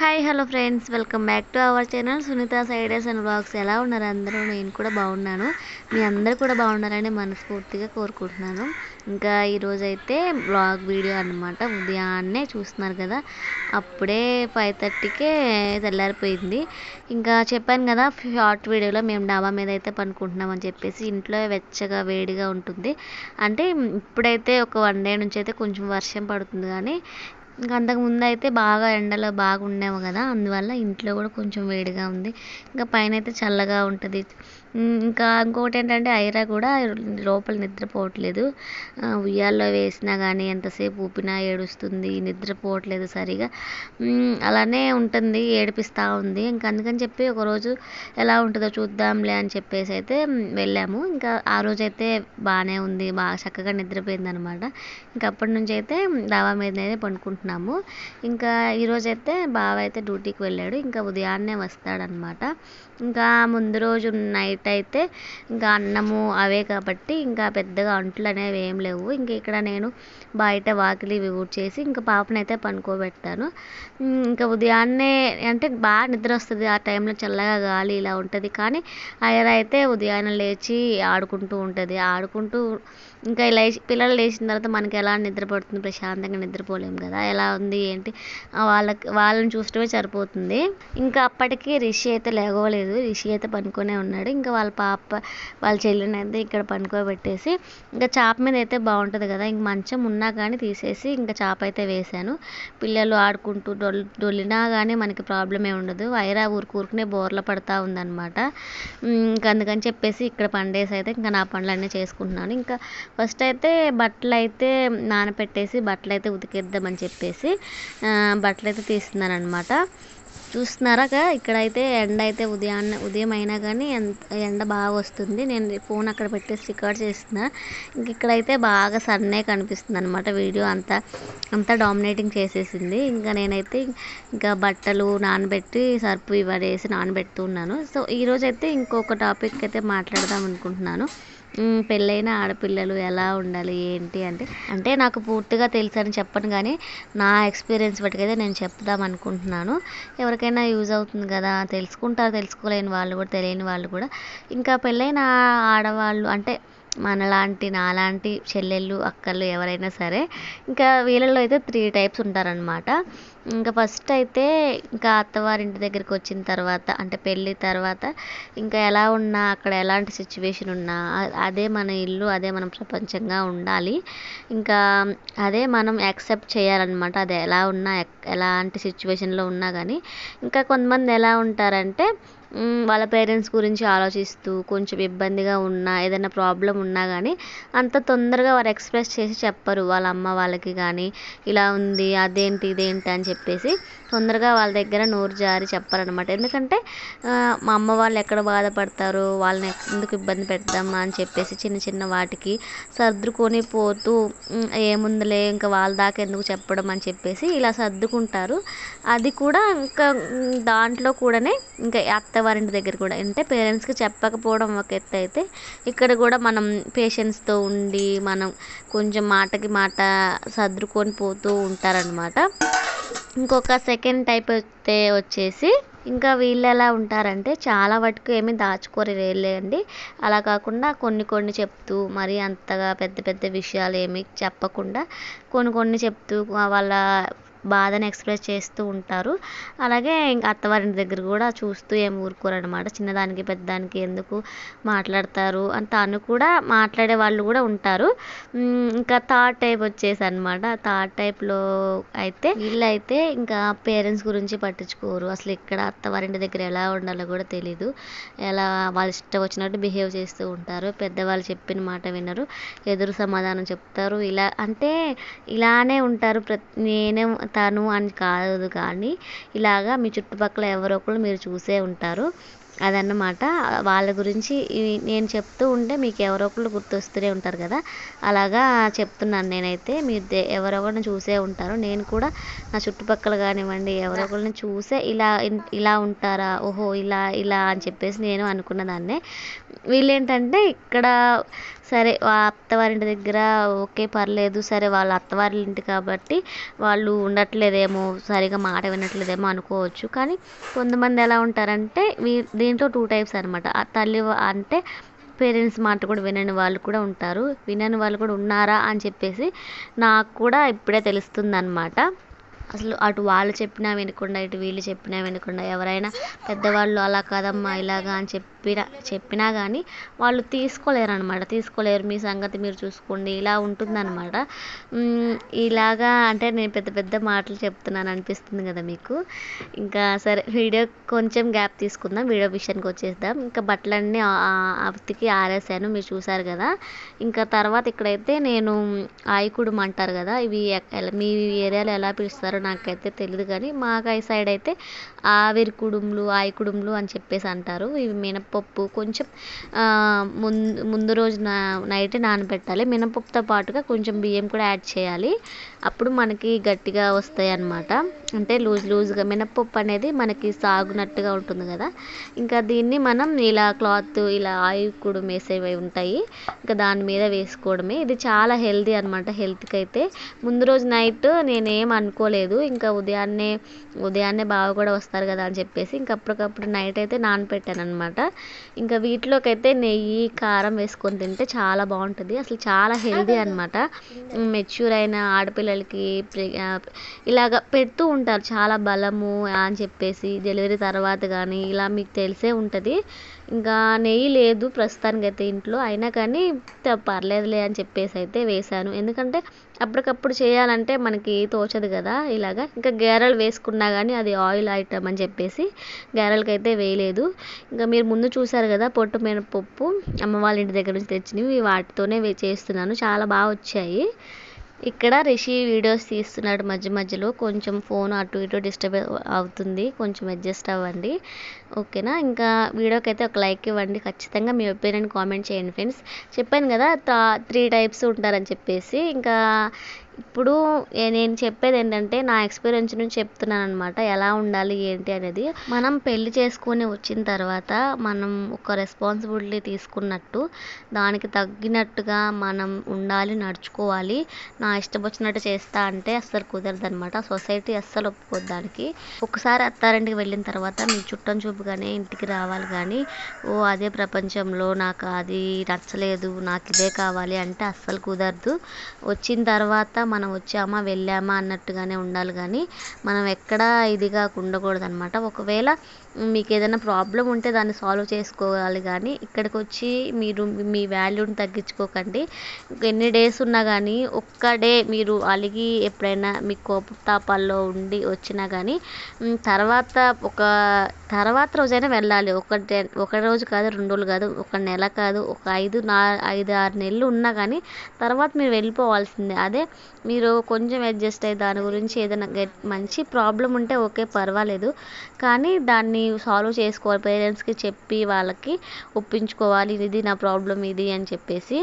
Hi hello friends welcome back to our channel Sunitha siders and blogs ఎలా ఉన్నారు అందరూ? నేను కూడా బాగున్నాను. మీ అందరు కూడా బాగున్నారని మనస్ఫూర్తిగా కోరుకుంటున్నాను. ఇంకా ఈరోజు అయితే బ్లాగ్ వీడియో అనమాట ఉదయాన్నే చూస్తున్నారు కదా. అప్పుడే ఫైవ్ థర్టీకే తెల్లారిపోయింది. ఇంకా చెప్పాను కదా షార్ట్ వీడియోలో మేము డాబా మీద అయితే పనుకుంటున్నాం అని చెప్పేసి ఇంట్లో వెచ్చగా వేడిగా ఉంటుంది. అంటే ఇప్పుడైతే ఒక వన్ డే నుంచి అయితే కొంచెం వర్షం పడుతుంది కానీ ఇంకా అంతకుముందు అయితే బాగా ఎండలో బాగా ఉండేవి కదా అందువల్ల ఇంట్లో కూడా కొంచెం వేడిగా ఉంది. ఇంకా పైన అయితే చల్లగా ఉంటుంది. ఇంకా ఇంకొకటి ఏంటంటే ఐరా కూడా లోపల నిద్రపోవట్లేదు. ఉయ్యాల్లో వేసినా కానీ ఎంతసేపు ఊపినా ఏడుస్తుంది నిద్రపోవట్లేదు సరిగా. అలానే ఉంటుంది ఏడిపిస్తూ ఉంది. ఇంకా అందుకని చెప్పి ఒకరోజు ఎలా ఉంటుందో చూద్దాంలే అని చెప్పేసి అయితే వెళ్ళాము. ఇంకా ఆ రోజు అయితే బాగానే ఉంది బాగా చక్కగా నిద్రపోయింది అనమాట ఇంకా అప్పటి నుంచి అయితే డాబా మీదనే పండుకుంటున్నాం అనుకుంటున్నాము. ఇంకా ఈరోజైతే బావ అయితే డ్యూటీకి వెళ్ళాడు. ఇంకా ఉదయాన్నే వస్తాడనమాట. ఇంకా ముందు రోజు నైట్ అయితే ఇంకా అన్నము అవే కాబట్టి ఇంకా పెద్దగా అంట్లు అనేవి ఏం లేవు. ఇంక ఇక్కడ నేను బయట వాకిలి చేసి ఇంకా పాపనైతే పనుకోబెట్టాను ఇంకా ఉదయాన్నే అంటే బాగా నిద్ర వస్తుంది. ఆ టైంలో చల్లగా గాలి ఇలా ఉంటుంది. కానీ ఆయన అయితే ఉదయాన్నే లేచి ఆడుకుంటూ ఉంటుంది. ఆడుకుంటూ ఇంకా లేచి పిల్లలు లేచిన తర్వాత మనకి ఎలా నిద్ర పడుతుంది? ప్రశాంతంగా నిద్రపోలేము కదా? ఎలా ఉంది ఏంటి? వాళ్ళకి వాళ్ళని చూసడమే సరిపోతుంది. ఇంకా అప్పటికి రిషి అయితే లేవలేదు. రిషి అయితే పనుకొనే ఉన్నాడు. ఇంకా వాళ్ళ పాప వాళ్ళ చెల్లిని అయితే ఇక్కడ పనుకోబెట్టేసి ఇంకా చాప మీద అయితే బాగుంటుంది కదా. ఇంక మంచం ఉన్నా కానీ తీసేసి ఇంకా చాప అయితే వేశాను. పిల్లలు ఆడుకుంటూ డొల్ డొల్లినా కానీ మనకి ప్రాబ్లం ఏమి ఉండదు. వైరా ఊరికి ఊరికనే బోర్ల పడతా ఉందన్నమాట. ఇంకా అందుకని చెప్పేసి ఇక్కడ పండేసి అయితే ఇంకా నా పనులన్నీ చేసుకుంటున్నాను. ఇంకా ఫస్ట్ అయితే బట్టలు అయితే నానపెట్టేసి బట్టలు అయితే ఉతికేద్దామని చెప్పేసి బట్టలు అయితే తీస్తున్నాను అనమాట చూస్తున్నారా ఇక్కడైతే ఎండ అయితే ఉదయాన్నే ఉదయం అయినా కానీ ఎండ బాగా వస్తుంది. నేను ఫోన్ అక్కడ పెట్టేసి రికార్డ్ చేస్తున్నా. ఇంక ఇక్కడైతే బాగా సన్నే కనిపిస్తుంది అనమాట వీడియో అంతా. అంతా డామినేటింగ్ చేసేసింది. ఇంకా నేనైతే ఇంకా బట్టలు నానబెట్టి సర్పు ఇవడేసి నానబెడుతున్నాను సో ఈరోజైతే ఇంకొక టాపిక్ అయితే మాట్లాడదాం అనుకుంటున్నాను. పెళ్ళైన ఆడపిల్లలు ఎలా ఉండాలి ఏంటి అంటే అంటే నాకు పూర్తిగా తెలుసు అని చెప్పను కానీ నా ఎక్స్పీరియన్స్ బట్టికైతే నేను చెప్దాం అనుకుంటున్నాను. ఎవరికైనా యూజ్ అవుతుంది కదా తెలుసుకుంటారు తెలుసుకోలేని వాళ్ళు కూడా తెలియని వాళ్ళు కూడా. ఇంకా పెళ్ళైన ఆడవాళ్ళు అంటే మనలాంటి నాలాంటి చెల్లెళ్ళు అక్కలు ఎవరైనా సరే ఇంకా వీళ్ళల్లో అయితే త్రీ టైప్స్ ఉంటారనమాట ఇంకా ఫస్ట్ అయితే ఇంకా అత్తవారింటి దగ్గరికి వచ్చిన తర్వాత అంటే పెళ్ళి తర్వాత ఇంకా ఎలా ఉన్నా అక్కడ ఎలాంటి సిచ్యువేషన్ ఉన్నా అదే మన ఇల్లు అదే మనం ప్రపంచంగా ఉండాలి. ఇంకా అదే మనం యాక్సెప్ట్ చేయాలన్నమాట. అది ఎలా ఉన్నా ఎలాంటి సిచ్యువేషన్లో ఉన్నా కానీ ఇంకా కొంతమంది ఎలా ఉంటారంటే వాళ్ళ పేరెంట్స్ గురించి ఆలోచిస్తూ కొంచెం ఇబ్బందిగా ఉన్నా ఏదైనా ప్రాబ్లం ఉన్నా కానీ అంత తొందరగా వారు ఎక్స్ప్రెస్ చేసి చెప్పరు. వాళ్ళ అమ్మ వాళ్ళకి కానీ ఇలా ఉంది అదేంటి ఇదేంటి అని చెప్పేసి తొందరగా వాళ్ళ దగ్గర నోరు జారి చెప్పరనమాట ఎందుకంటే మా అమ్మ వాళ్ళు ఎక్కడ బాధపడతారు వాళ్ళని ఎందుకు ఇబ్బంది పెడదామా అని చెప్పేసి చిన్న చిన్న వాటికి సర్దుకొని పోతూ ఏముందిలే ఇంకా వాళ్ళ దాకా ఎందుకు చెప్పడం అని చెప్పేసి ఇలా సర్దుకుంటారు. అది కూడా ఇంకా దాంట్లో కూడానే ఇంకా అత్తవారింటి దగ్గర కూడా. అంటే పేరెంట్స్కి చెప్పకపోవడం ఒక ఎత్తు అయితే ఇక్కడ కూడా మనం పేషెన్స్తో ఉండి మనం కొంచెం మాటకి మాట సర్దుకొని పోతూ ఉంటారనమాట ఇంకొక సెకండ్ టైప్ అయితే వచ్చేసి ఇంకా వీళ్ళు ఎలా ఉంటారంటే చాలా వరకు ఏమీ దాచుకోరు అండి. అలా కాకుండా కొన్ని కొన్ని చెప్తూ మరి అంతగా పెద్ద పెద్ద విషయాలు ఏమీ చెప్పకుండా కొన్ని కొన్ని చెప్తూ వాళ్ళ బాధను ఎక్స్ప్రెస్ చేస్తూ ఉంటారు. అలాగే ఇంకా అత్తవారింటి దగ్గర కూడా చూస్తూ ఏం ఊరుకోరు అనమాట చిన్నదానికి పెద్దదానికి ఎందుకు మాట్లాడతారు అని తను కూడా మాట్లాడే వాళ్ళు కూడా ఉంటారు. ఇంకా థర్డ్ టైప్ వచ్చేసి అనమాట థర్డ్ టైప్లో అయితే వీళ్ళైతే ఇంకా పేరెంట్స్ గురించి పట్టించుకోరు. అసలు ఇక్కడ అత్తవారింటి దగ్గర ఎలా ఉండాలో కూడా తెలీదు. ఎలా వాళ్ళ ఇష్టం వచ్చినట్టు బిహేవ్ చేస్తూ ఉంటారు. పెద్దవాళ్ళు చెప్పిన మాట వినరు. ఎదురు సమాధానం చెప్తారు. ఇలా అంటే ఇలానే ఉంటారు. ప్రతి నేనే తను అని కాదు కానీ ఇలాగా మీ చుట్టుపక్కల ఎవరో ఒకరు మీరు చూసే ఉంటారు. అదన్నమాట. వాళ్ళ గురించి నేను చెప్తూ ఉంటే మీకు ఎవరో ఒకళ్ళు గుర్తొస్తూనే ఉంటారు కదా. అలాగా చెప్తున్నాను నేనైతే. మీరు ఎవరో ఒకరిని చూసే ఉంటారు నేను కూడా నా చుట్టుపక్కల కానివ్వండి ఎవరో ఒకరిని చూసే ఇలా ఇలా ఉంటారా? ఓహో ఇలా ఇలా అని చెప్పేసి నేను అనుకున్న దాన్నే. వీళ్ళేంటంటే ఇక్కడ సరే అత్తవారింటి దగ్గర ఓకే పర్లేదు. సరే వాళ్ళ అత్తవారి ఇంటి కాబట్టి వాళ్ళు ఉండట్లేదేమో సరిగా మాట వినట్లేదేమో అనుకోవచ్చు. కానీ కొంతమంది ఎలా ఉంటారంటే వీ దీంట్లో టూ టైప్స్ అనమాట తల్లి అంటే పేరెంట్స్ మాట కూడా వినని వాళ్ళు కూడా ఉంటారు. వినని వాళ్ళు కూడా ఉన్నారా అని చెప్పేసి నాకు కూడా ఇప్పుడే తెలుస్తుంది అనమాట అసలు అటు వాళ్ళు చెప్పినా వినకుండా ఇటు వీళ్ళు చెప్పినా వినకుండా ఎవరైనా పెద్దవాళ్ళు అలా కాదమ్మా ఇలాగా అని చెప్పి చెప్పినా చెప్పినా కానీ వాళ్ళు తీసుకోలేరు అనమాట తీసుకోలేరు. మీ సంగతి మీరు చూసుకోండి. ఇలా ఉంటుందన్నమాట. ఇలాగా అంటే నేను పెద్ద పెద్ద మాటలు చెప్తున్నాను అనిపిస్తుంది కదా మీకు. ఇంకా సరే వీడియో కొంచెం గ్యాప్ తీసుకుందాం. వీడియో విషయానికి వచ్చేద్దాం. ఇంకా బట్టలన్నీ ఆ- అతికి ఆరేసాను. మీరు చూసారు కదా. ఇంకా తర్వాత ఇక్కడైతే నేను ఆయికుడుం అంటారు కదా. ఇవి మీ ఏరియాలో ఎలా పిలుస్తారో నాకైతే తెలియదు కానీ మాకు ఈ సైడ్ అయితే ఆవిరి కుడుములు ఆయకుడుములు అని చెప్పేసి అంటారు. ఇవి మినపప్పు కొంచెం ముందు ముందు రోజు నా నైట్ నానబెట్టాలి. మినపప్పుతో పాటుగా కొంచెం బియ్యం కూడా యాడ్ చేయాలి. అప్పుడు మనకి గట్టిగా వస్తాయి అన్నమాట అంటే లూజ్ లూజ్గా మినపప్పు అనేది మనకి సాగునట్టుగా ఉంటుంది కదా. ఇంకా దీన్ని మనం ఇలా క్లాత్ ఇలా ఆయిల్ కూడా వేసేవి ఉంటాయి. ఇంకా దాని మీద వేసుకోవడమే. ఇది చాలా హెల్దీ అనమాట హెల్త్కి అయితే. ముందు రోజు నైట్ నేనేం అనుకోలేదు. ఇంకా ఉదయాన్నే ఉదయాన్నే బావ కూడా వస్తారు కదా అని చెప్పేసి. ఇంకా అప్పటికప్పుడు నైట్ అయితే నానపెట్టాను అనమాట ఇంకా వీటిలోకి అయితే నెయ్యి కారం వేసుకొని తింటే చాలా బాగుంటుంది. అసలు చాలా హెల్దీ అనమాట మెచ్యూర్ అయిన ఆడపిల్లలకి ఇలాగ పెడుతూ ఉంటారు. చాలా బలము అని చెప్పేసి డెలివరీ తర్వాత కానీ ఇలా మీకు తెలిసే ఉంటుంది. ఇంకా నెయ్యి లేదు ప్రస్తుతానికైతే ఇంట్లో. అయినా కానీ పర్లేదులే అని చెప్పేసి అయితే వేశాను. ఎందుకంటే అప్పటికప్పుడు చేయాలంటే మనకి తోచదు కదా ఇలాగా. ఇంకా గారెలు వేసుకున్నా కానీ అది ఆయిల్ ఐటమ్ అని చెప్పేసి గారెలకి అయితే వేయలేదు. ఇంకా మీరు ముందు చూసారు కదా పొట్టు మినపప్పు. అమ్మ వాళ్ళ ఇంటి దగ్గర నుంచి తెచ్చినవి. వాటితోనే చేస్తున్నాను. చాలా బాగా వచ్చాయి. ఇక్కడ రిషి వీడియోస్ తీస్తున్నాడు మధ్య మధ్యలో. కొంచెం ఫోన్ అటు ఇటు డిస్టర్బ్ అవుతుంది. కొంచెం అడ్జస్ట్ అవ్వండి. ఓకేనా? ఇంకా వీడియోకి అయితే ఒక లైక్ ఇవ్వండి. ఖచ్చితంగా మీ ఒపీనియన్ కామెంట్ చేయండి ఫ్రెండ్స్. చెప్పాను కదా త్రీ టైప్స్ ఉంటారని చెప్పేసి. ఇంకా ఇప్పుడు నేను చెప్పేది ఏంటంటే నా ఎక్స్పీరియన్స్ నుంచి చెప్తున్నాను అనమాట ఎలా ఉండాలి ఏంటి అనేది. మనం పెళ్ళి చేసుకుని వచ్చిన తర్వాత మనం ఒక రెస్పాన్సిబిలిటీ తీసుకున్నట్టు దానికి తగ్గినట్టుగా మనం ఉండాలి నడుచుకోవాలి. నా ఇష్టం వచ్చినట్టు చేస్తా అంటే అస్సలు కుదరదు అనమాట సొసైటీ అస్సలు ఒప్పుకోదు దానికి. ఒకసారి అత్తారింటికి వెళ్ళిన తర్వాత మీ చుట్టం చూపుగానే ఇంటికి రావాలి కానీ ఓ అదే ప్రపంచంలో నాకు అది నచ్చలేదు నాకు ఇదే కావాలి అంటే అస్సలు కుదరదు. వచ్చిన తర్వాత మనం వచ్చామా వెళ్ళామా అన్నట్టుగానే ఉండాలి. కానీ మనం ఎక్కడా ఇదిగా ఉండకూడదు అనమాట ఒకవేళ మీకు ఏదైనా ప్రాబ్లం ఉంటే దాన్ని సాల్వ్ చేసుకోవాలి. కానీ ఇక్కడికి వచ్చి మీరు మీ వాల్యూని తగ్గించుకోకండి. ఎన్ని డేస్ ఉన్నా కానీ ఒక్క డే మీరు అలిగి ఎప్పుడైనా మీ కోపతాపాల్లో ఉండి వచ్చినా కానీ తర్వాత ఒక తర్వాత రోజైనా వెళ్ళాలి. ఒక ఒక రోజు కాదు రెండు రోజులు కాదు ఒక నెల కాదు ఒక ఐదు నా ఐదు ఆరు నెలలు ఉన్నా కానీ తర్వాత మీరు వెళ్ళిపోవాల్సిందే. అదే మీరు కొంచెం అడ్జస్ట్ అయ్యి దాని గురించి ఏదైనా గట్ మంచి ప్రాబ్లం ఉంటే ఓకే పర్వాలేదు. కానీ దాన్ని సాల్వ్ చేసుకోవాలి. పేరెంట్స్కి చెప్పి వాళ్ళకి ఒప్పించుకోవాలి. ఇది నా ప్రాబ్లం ఇది అని చెప్పేసి.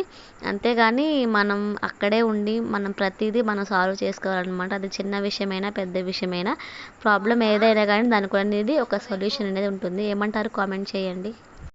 అంతేగాని మనం అక్కడే ఉండి మనం ప్రతిదీ మనం సాల్వ్ చేసుకోవాలన్నమాట. అది చిన్న విషయమైనా పెద్ద విషయమైనా. ప్రాబ్లం ఏదైనా కానీ దానికి అనేది ఒక సొల్యూషన్ అనేది ఉంటుంది. ఏమంటారు? కామెంట్ చేయండి.